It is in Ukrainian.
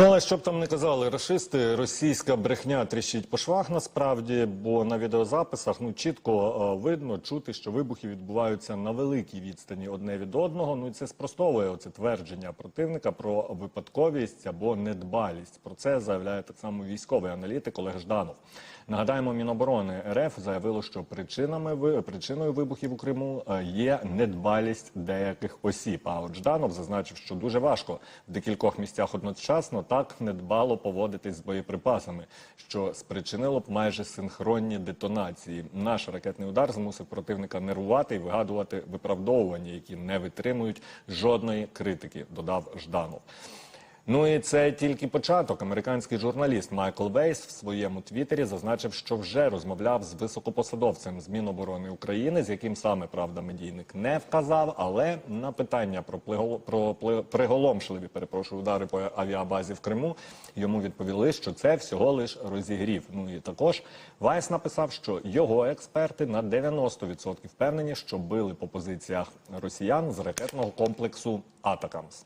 Ну, але щоб там не казали рашисти, російська брехня тріщить по швах насправді, бо на відеозаписах ну чітко е, видно чути, що вибухи відбуваються на великій відстані одне від одного. Ну і це спростовує оце твердження противника про випадковість або недбалість. Про це заявляє так само військовий аналітик Олег Жданов. Нагадаємо, Міноборони РФ заявило, що причинами причиною вибухів у Криму е, є недбалість деяких осіб. А от Жданов зазначив, що дуже важко в декількох місцях одночасно так недбало поводитись з боєприпасами, що спричинило б майже синхронні детонації. Наш ракетний удар змусив противника нервувати і вигадувати виправдовування, які не витримують жодної критики, додав Жданов. Ну і це тільки початок. Американський журналіст Майкл Вейс в своєму твіттері зазначив, що вже розмовляв з високопосадовцем з Міноборони України, з яким саме правда медійник не вказав. Але на питання про плего- про приголомшливі перепрошую удари по авіабазі в Криму йому відповіли, що це всього лиш розігрів. Ну і також Вайс написав, що його експерти на 90% впевнені, що били по позиціях росіян з ракетного комплексу Атакамс.